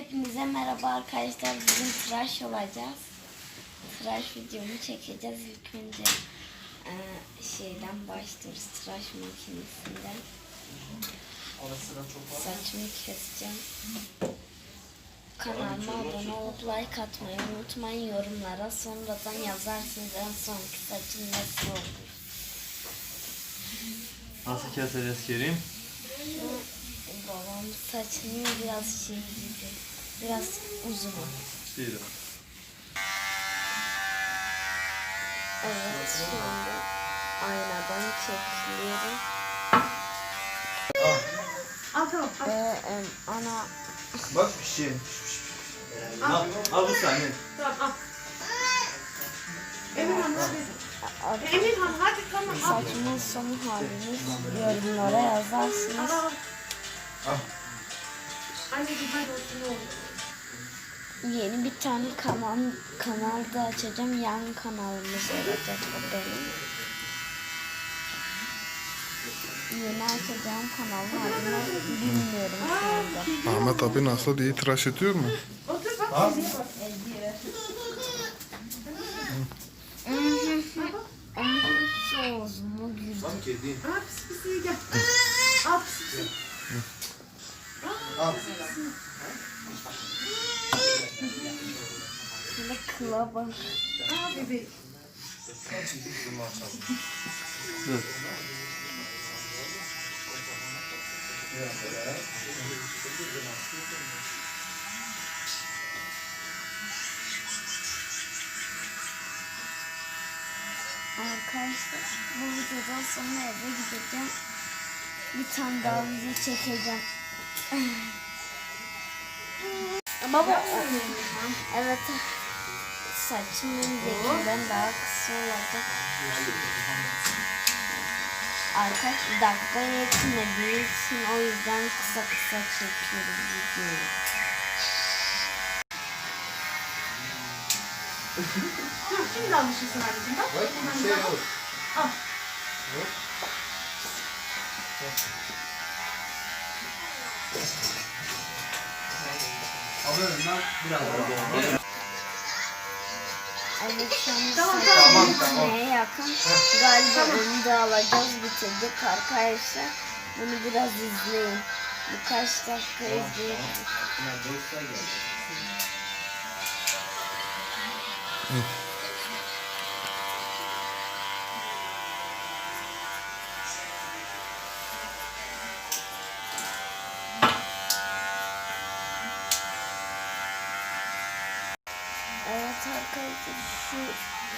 Hepinize merhaba arkadaşlar. Bugün tıraş olacağız. Tıraş videomu çekeceğiz. İlk önce e, şeyden başlıyoruz. Tıraş makinesinden. Saçımı keseceğim. Kanalıma abone olup like atmayı unutmayın. Yorumlara sonradan yazarsınız en sonki saçım nasıl olur. Nasıl keseceğiz Kerim? Babam saçını biraz şey gibi. Biraz uzun. Buyurun. Evet şimdi aynadan çekiliyorum. Al tamam. Al. Ee, em, ana Bak bir şey. Al, al bu saniye. Tamam al. Emirhan hadi. a- Emirhan hadi tamam al. saçımın son halini yorumlara yazarsınız. Al al. Anneciğim hadi otur ne olur. Yeni bir tane kanal kanal da açacağım. Yan kanalımız olacak o benim. Yeni açacağım kanalın adını bilmiyorum şu anda. Ahmet abi nasıl iyi tıraş ediyor mu? Otur bak. Diziye bak. Onun soğuzunu güldü. Bak kedi. Al pis pis iyi gel. Kıla bak. Bebeğim. Dur. Arkadaşlar bu videodan sonra eve gideceğim. Bir tane daha video çekeceğim. Baba evet saçımın renginden daha kısa olacak. Arkadaş dakika yetmediği için o yüzden kısa kısa çekiyoruz videoyu. Dur şimdi almışsın anneciğim bak. Bak bir şey yok. Al. Abi önden biraz daha. An Tamam, tamam, tamam. yakın. Galiba onu da alacağız bitirdik arkadaşlar. Bunu biraz izleyin. Birkaç dakika izleyin. Evet arkadaşlar şu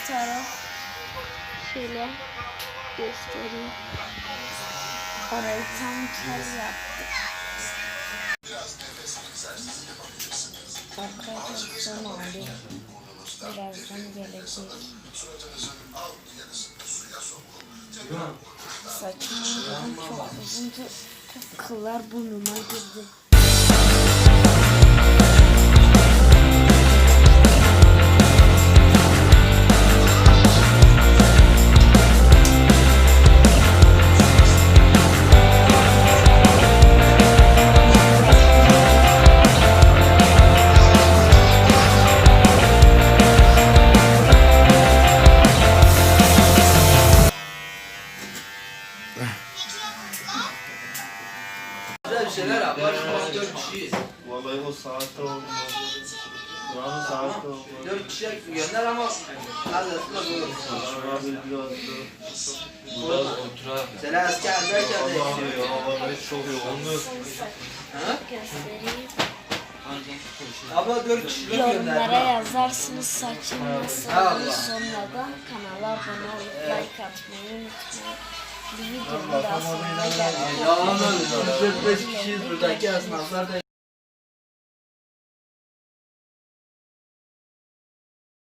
taraf şöyle göstereyim. Orayı tam kel yaptık. Arkadaşlar son hali birazdan gelecek. Saçım çok uzunca kıllar burnuma girdi. Şeyler yap. Barış falan dört kişiyiz. Vallahi o saatte olmaz. Buranın saatte olmaz. Dört kişiye gönder ama adresine koyuyoruz. Abi biraz da. Burada Seni askerdeyken de Allah'ım istiyor. ya vallahi çok yoğunluk. Ha? Ama dört kişilik Yorumlara yazarsınız saçım nasıl olur sonradan kanala abone olup like atmayı unutmayın. Bir videonun daha sonuna geldik. Kişiyiz buradaki esnaflar da